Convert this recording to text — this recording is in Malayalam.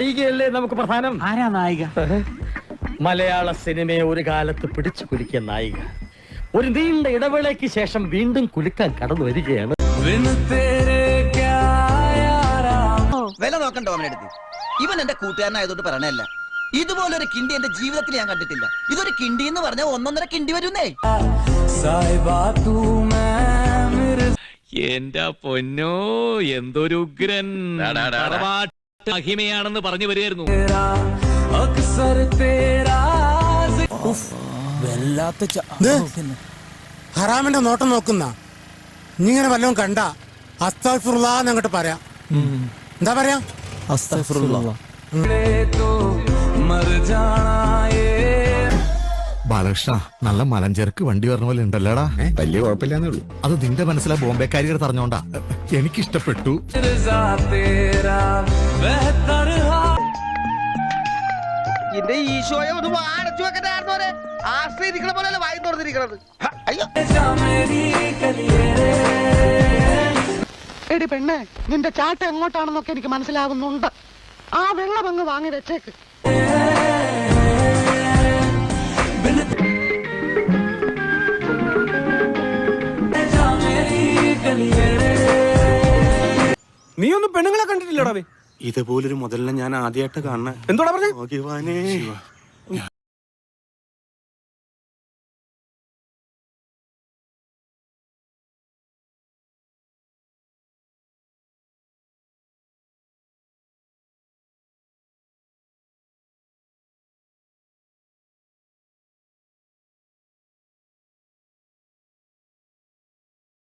നായികയല്ലേ നമുക്ക് പ്രധാനം? ആരാ നായിക? മലയാള സിനിമയെ ഒരു കാലത്ത് പിടിച്ചു കുലുക്കിയ നായിക. ഒരു നീണ്ട ഇടവേളയ്ക്ക് ശേഷം വീണ്ടും കുലുക്കാൻ കടന്നു വരികയാണ്. വില നോക്കണ്ട അവനെടുത്ത് ഇവൻ എന്റെ കൂട്ടുകാരനായതുകൊണ്ട് പറയണല്ല ഇതുപോലൊരു കിണ്ടി എന്റെ ജീവിതത്തിൽ ഞാൻ കണ്ടിട്ടില്ല. ഇതൊരു കിണ്ടി എന്ന് പറഞ്ഞ ഒന്നൊന്നര കിണ്ടി വരുന്നേ. എന്റെ പൊന്നോ എന്തൊരു ഉഗ്രൻ മഹിമയാണെന്ന് പറഞ്ഞു വരികയായിരുന്നു. ഹറാമിന്റെ നോട്ടം നോക്കുന്ന. ഇങ്ങനെ വല്ലതും കണ്ട അസ്തഫുറുള്ളങ്ങോട്ട് അങ്ങോട്ട് പറയാം. എന്താ പറയാ? ബാലകൃഷ്ണ നല്ല മലഞ്ചരക്ക് വണ്ടി വരണ പോലെ ഉണ്ടല്ലോടാ? വലിയ കുഴപ്പമില്ലാന്നേ ഉള്ളൂ. അത് നിന്റെ മനസ്സിലെ ബോംബെക്കാരികൾ പറഞ്ഞോണ്ടാ എനിക്കിഷ്ടപ്പെട്ടു. ഈശോയെ ഒന്ന് അടച്ചു വെക്കണ്ടായിരുന്നോരെ ആശ്രയിരിക്കണ പോലെ വായി തുറന്നിരിക്കണത്. അയ്യോ. എടി പെണ്ണെ നിന്റെ ചാട്ട എങ്ങോട്ടാണെന്നൊക്കെ എനിക്ക് മനസ്സിലാകുന്നുണ്ട് ആ വെള്ളം അങ്ങ് വാങ്ങി വെച്ചേക്ക്. നീ ഒന്നും പെണ്ണുങ്ങളെ കണ്ടിട്ടില്ലടാ ഇതുപോലൊരു മുതലിനെ ഞാൻ ആദ്യമായിട്ട് കാണണേ എന്തോടാ പറഞ്ഞേ?